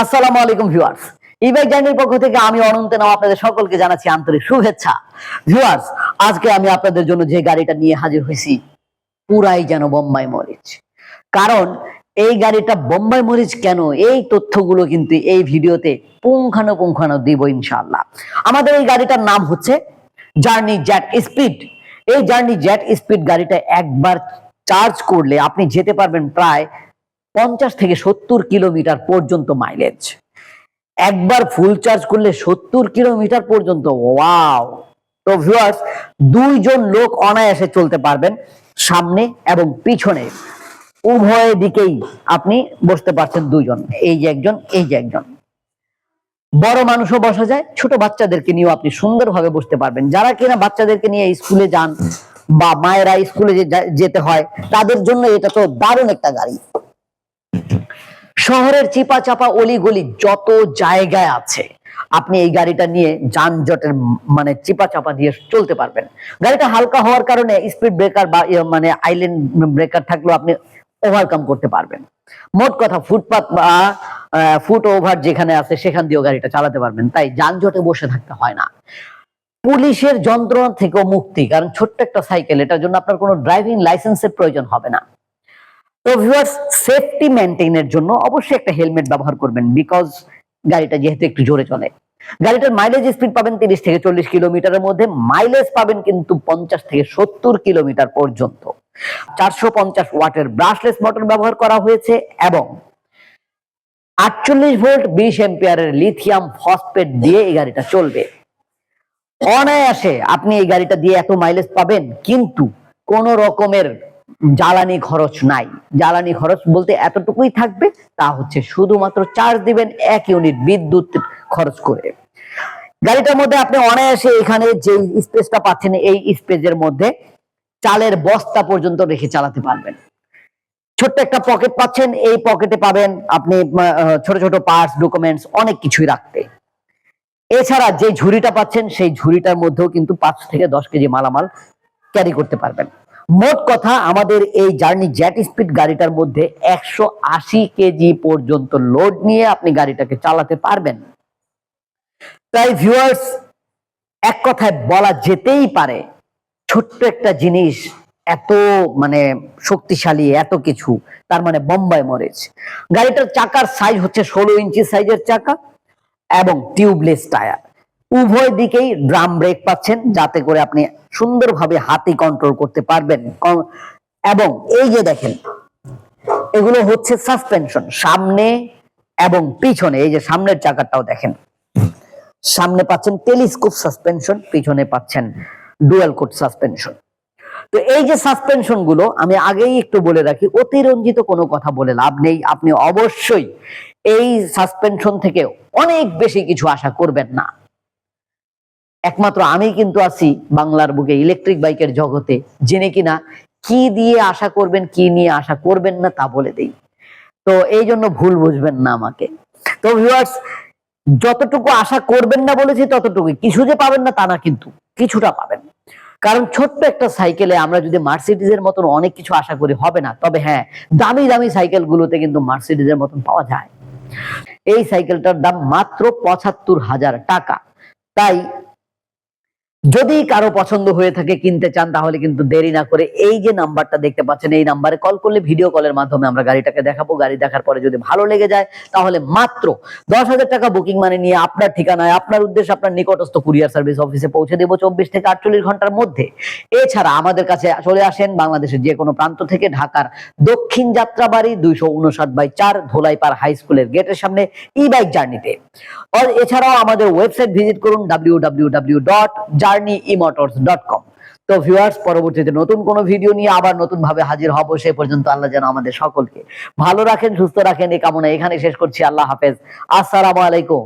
আলাইকুম ভিউয়ার্স। ইবাই পক্ষ থেকে আমি অনন্ত নাম আপনাদের সকলকে জানাচ্ছি আন্তরিক শুভেচ্ছা। ভিউয়ার্স, আজকে আমি আপনাদের জন্য যে গাড়িটা নিয়ে হাজির হয়েছি, পুরাই যেন বোম্বাই মরিচ। কারণ এই গাড়িটা বোম্বাই মরিচ কেন? এই তথ্যগুলো কিন্তু এই ভিডিওতে পুঙ্খানুপুঙ্খানু দিব ইনশাল্লাহ আমাদের এই গাড়িটার নাম হচ্ছে জার্নি জ্যাট স্পিড এই জার্নি জ্যাট স্পিড গাড়িটা একবার চার্জ করলে আপনি যেতে পারবেন প্রায় পঞ্চাশ থেকে সত্তর কিলোমিটার পর্যন্ত মাইলেজ একবার ফুল চার্জ করলে সত্তর কিলোমিটার পর্যন্ত। ওয়াও তো ভিউয়ার্স দুইজন লোক অনায়াসে চলতে পারবেন সামনে এবং পিছনে। উভয় দিকেই আপনি বসতে পারছেন দুইজন। এই যে একজন, এই যে একজন। বড় মানুষও বসা যায়, ছোট বাচ্চাদেরকে নিয়েও আপনি সুন্দরভাবে বসতে পারবেন। যারা কিনা বাচ্চাদেরকে নিয়ে স্কুলে যান বা মায়েরা স্কুলে যেতে হয়, তাদের জন্য এটা তো দারুণ একটা গাড়ি। শহরের চিপা চাপা অলিগলি যত জায়গায় আছে, আপনি এই গাড়িটা নিয়ে যানজটের মানে চিপা চাপা দিয়ে চলতে পারবেন। গাড়িটা হালকা হওয়ার কারণে স্পিড ব্রেকার বা ইয়ে মানে আইল্যান্ড ব্রেকার থাকলেও আপনি ওভারকাম করতে পারবেন। মোট কথা ফুটপাত বা ফুট ওভার যেখানে আছে, সেখান দিয়েও গাড়িটা চালাতে পারবেন। তাই যানজটে বসে থাকতে হয় না। পুলিশের যন্ত্রণা থেকেও মুক্তি, কারণ ছোট্ট একটা সাইকেল, এটার জন্য আপনার কোনো ড্রাইভিং লাইসেন্সের প্রয়োজন হবে না। তো ভিউয়ার্স সেফটি মেনটেনের জন্য অবশ্যই একটা হেলমেট ব্যবহার করবেন বিকজ গাড়িটা যেহেতু একটু জোরে চলে। গাড়িটার মাইলেজ স্পিড পাবেন তিরিশ থেকে চল্লিশ কিলোমিটারের মধ্যে। মাইলেজ পাবেন কিন্তু পঞ্চাশ থেকে সত্তর কিলোমিটার পর্যন্ত। চারশো পঞ্চাশ ওয়াটের ব্রাশলেস মোটর ব্যবহার করা হয়েছে এবং আটচল্লিশ ভোল্ট বিশ এম্পিয়ারের লিথিয়াম ফসফেট দিয়ে এই গাড়িটা চলবে। অনায়াসে আপনি এই গাড়িটা দিয়ে এত মাইলেজ পাবেন, কিন্তু কোন রকমের জ্বালানি খরচ নাই। জ্বালানি খরচ বলতে এতটুকুই থাকবে, তা হচ্ছে শুধুমাত্র চার্জ দিবেন এক ইউনিট বিদ্যুৎ খরচ করে। গাড়িটার মধ্যে আপনি অনায়াসে এখানে যে স্পেসটা পাচ্ছেন, এই স্পেসের মধ্যে চালের বস্তা পর্যন্ত রেখে চালাতে পারবেন। ছোট্ট একটা পকেট পাচ্ছেন, এই পকেটে পাবেন আপনি ছোট ছোট পার্টস ডকুমেন্টস অনেক কিছুই রাখতে। এছাড়া যে ঝুড়িটা পাচ্ছেন, সেই ঝুড়িটার মধ্যেও কিন্তু পাঁচ থেকে দশ কেজি মালামাল ক্যারি করতে পারবেন। মোট কথা আমাদের এই জার্নি জেট স্পিড গাড়িটার মধ্যে একশো আশি কেজি পর্যন্ত লোড নিয়ে আপনি গাড়িটাকে চালাতে পারবেন। তাই ভিউয়ার্স এক কথায় বলা যেতেই পারে, ছোট্ট একটা জিনিস এত মানে শক্তিশালী, এত কিছু, তার মানে বোম্বাই মরিচ। গাড়িটার চাকার সাইজ হচ্ছে ষোলো ইঞ্চি সাইজের চাকা এবং টিউবলেস টায়ার উভয় দিকেই ড্রাম ব্রেক পাচ্ছেন যাতে করে আপনি সুন্দরভাবে হাতি কন্ট্রোল করতে পারবেন। এবং এই যে দেখেন, এগুলো হচ্ছে সাসপেনশন সামনে এবং পিছনে। এই যে সামনের চাকাটাও দেখেন, সামনে পাচ্ছেন টেলিস্কোপ সাসপেনশন পিছনে পাচ্ছেন ডুয়াল কোড সাসপেনশন তো এই যে সাসপেনশনগুলো, আমি আগেই একটু বলে রাখি, অতিরঞ্জিত কোনো কথা বলে লাভ নেই। আপনি অবশ্যই এই সাসপেনশন থেকে অনেক বেশি কিছু আশা করবেন না। একমাত্র আমি কিন্তু আছি বাংলার বুকে ইলেকট্রিক বাইকের জগতে। জেনে কিনা কি দিয়ে আশা করবেন, কি নিয়ে আশা করবেন না তা বলে দেই। তো এই জন্য ভুল বুঝবেন না আমাকে। তো ভিউয়ার্স যতটুকু আশা করবেন না বলেছি ততটুকুই। কিছু যে পাবেন না তা না কিন্তু, কিছুটা পাবেন। কারণ ছোট্ট একটা সাইকেলে আমরা যদি মার্সিডিজের মতন অনেক কিছু আশা করি, হবে না। তবে হ্যাঁ দামি দামি সাইকেল গুলোতে কিন্তু মার্সিডিজের মতন পাওয়া যায়। এই সাইকেলটার দাম মাত্র পঁচাত্তর হাজার টাকা। তাই যদি কারও পছন্দ হয়ে থাকে, কিনতে চান, তাহলে কিন্তু দেরি না করে এই যে নাম্বারটা দেখতে পাচ্ছেন, এই নাম্বারে কল করলে ভিডিও কলের মাধ্যমে আমরা গাড়িটাকে দেখাবো। গাড়ি দেখার পরে যদি ভালো লেগে যায়, তাহলে মাত্র দশ হাজার টাকা বুকিং মানে নিয়ে আপনার ঠিকানায়, আপনার উদ্দেশ্যে আপনার নিকটস্থ কুরিয়ার সার্ভিস অফিসে পৌঁছে দেবো চব্বিশ থেকে আটচল্লিশ ঘণ্টার মধ্যে। এছাড়া আমাদের কাছে চলে আসেন বাংলাদেশের যে কোনো প্রান্ত থেকে ঢাকার দক্ষিণ যাত্রাবাড়ি দুইশো উনষাট বাই চার ধোলাইপাড় হাই স্কুলের গেটের সামনে ই বাইক জার্নিতে এছাড়াও আমাদের ওয়েবসাইট ভিজিট করুন W W W dot journey dot com তো ভিউয়ার্স পরবর্তীতে নতুন কোনো ভিডিও নিয়ে আবার নতুন ভাবে হাজির হব, সে পর্যন্ত আল্লাহ যেন আমাদের সকলকে ভালো রাখেন, সুস্থ রাখেন। এই কামনা এখানে শেষ করছি। আল্লাহ হাফেজ। আসসালামু আলাইকুম।